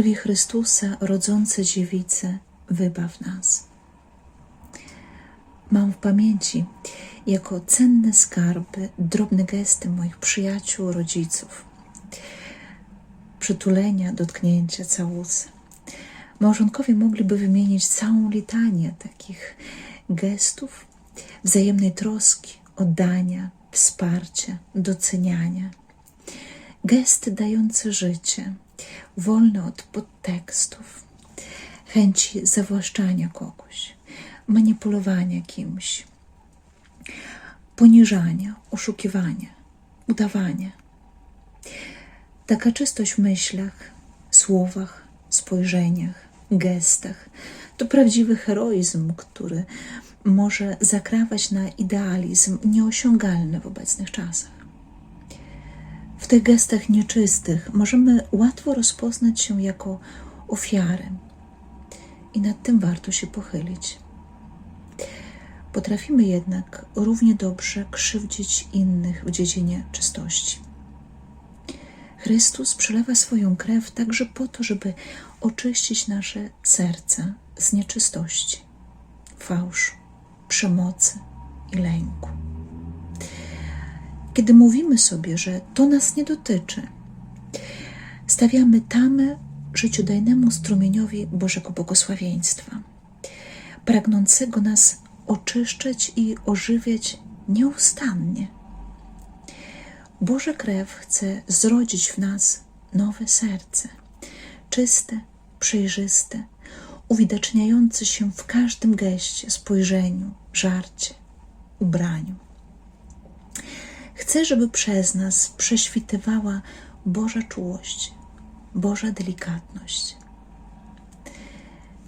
Krwi Chrystusa, rodzące dziewice, wybaw nas. Mam w pamięci jako cenne skarby drobne gesty moich przyjaciół, rodziców. Przytulenia, dotknięcia, całusy. Małżonkowie mogliby wymienić całą litanię takich gestów wzajemnej troski, oddania, wsparcia, doceniania. Gesty dające życie, wolne od podtekstów, chęci zawłaszczania kogoś, manipulowania kimś, poniżania, oszukiwania, udawania. Taka czystość w myślach, słowach, spojrzeniach, gestach to prawdziwy heroizm, który może zakrawać na idealizm nieosiągalny w obecnych czasach. Tych gestach nieczystych możemy łatwo rozpoznać się jako ofiarę i nad tym warto się pochylić. Potrafimy jednak równie dobrze krzywdzić innych w dziedzinie czystości. Chrystus przelewa swoją krew także po to, żeby oczyścić nasze serca z nieczystości, fałszu, przemocy i lęku. Kiedy mówimy sobie, że to nas nie dotyczy, stawiamy tamę życiodajnemu strumieniowi Bożego błogosławieństwa, pragnącego nas oczyszczać i ożywiać nieustannie. Boża krew chce zrodzić w nas nowe serce, czyste, przejrzyste, uwidaczniające się w każdym geście, spojrzeniu, żarcie, ubraniu. Chcę, żeby przez nas prześwitywała Boża czułość, Boża delikatność.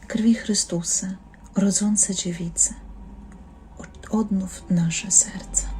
Krwi Chrystusa, rodzące dziewice, odnów nasze serca.